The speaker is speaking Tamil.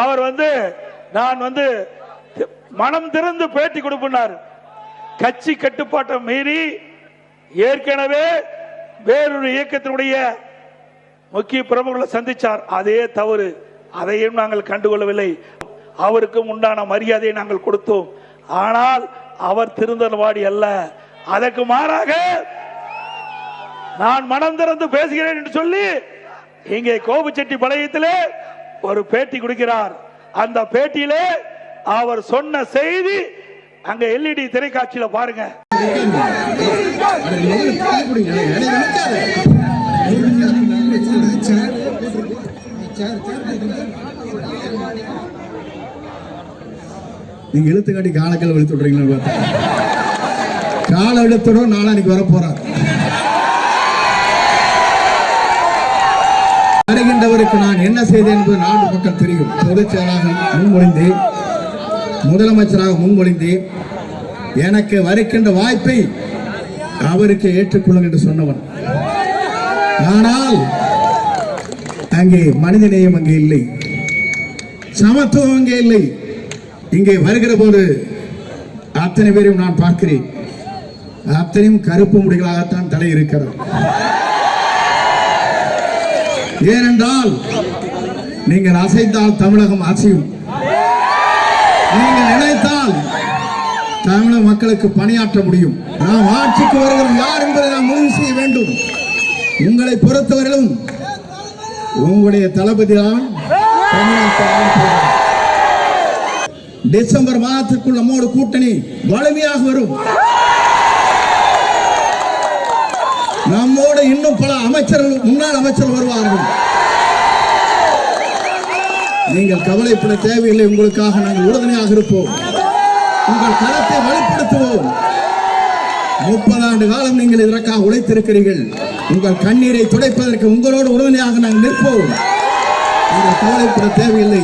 அவர் வந்து நான் வந்து மனம் திறந்து பேட்டி கொடுப்பினார். கட்சி கட்டுப்பாட்டை மீறி ஏற்கனவே வேறொரு இயக்கத்தினுடைய முக்கிய பிரமுகர்களை சந்திச்சார். அதே தவறு. அதையும் நாங்கள் கண்டுகொள்ளவில்லை. அவருக்கும் உண்டான மரியாதையை நாங்கள் கொடுத்தோம். ஆனால் அவர் திருந்தல்வாடி அல்ல. அதற்கு மாறாக நான் மனம் திறந்து பேசுகிறேன் என்று சொல்லி இங்கே கோபுச்செட்டி பழையத்திலே ஒரு பேட்டி கொடுக்கிறார். அந்த பேட்டியிலே அவர் சொன்ன செய்தி அங்க எல்இடி திரைக்காட்சியில பாருங்க. நீங்க இழுத்துக்காட்டி காலக்கல் வலித்து விடுறீங்களா கால கால இழுத்தோட நாளானிக்கு வர போறார் ஆண்டவருக்கு நான் என்ன செய்தேன் என்பது நாடு மக்கள் தெரியும். பொதுச் செயலாக முன்மொழிந்தேன் முதலமைச்சராக முன்மொழிந்தேன் எனக்கு வருகின்ற வாய்ப்பை அவருக்கு ஏற்றுக்கொள்ளும் என்று சொன்னவன். ஆனால் அங்கே மனித நேயம் அங்கே இல்லை. சமத்துவம் அங்கே இல்லை. இங்கே வருகிற போது அத்தனை பேரையும் நான் பார்க்கிறேன். அத்தனையும் கருப்பு முடிகளாகத்தான் தலை இருக்கிறது. ஏனென்றால் நீங்கள் அசைத்தால் தமிழகம் அசையும். நீங்கள் நினைத்தால் தமிழக மக்களுக்கு பணியாற்ற முடியும். நாம் ஆட்சிக்கு வருகிறோம். யார் என்பதை நாம் முடிவு செய்ய வேண்டும். உங்களை பொறுத்தவரையிலும் உங்களுடைய தளபதி தான் டிசம்பர் மாதத்திற்குள் நம்மோட கூட்டணி வலிமையாக வரும். நம்மோடு இன்னும் பல அமைச்சர்கள் முன்னாள் அமைச்சர் வருவார்கள். நீங்கள் கவலைப்பட தேவையில்லை உங்களுக்காக நாங்கள் உறுதுணையாக இருப்போம். உங்கள் கரத்தை வலுப்படுத்துவோம். முப்பது ஆண்டு காலம் நீங்கள் இதற்காக உழைத்திருக்கிறீர்கள். உங்கள் கண்ணீரை துடைப்பதற்கு உங்களோடு உறுதுணையாக நாங்கள் நிற்போம். நீங்கள் கவலைப்பட தேவையில்லை.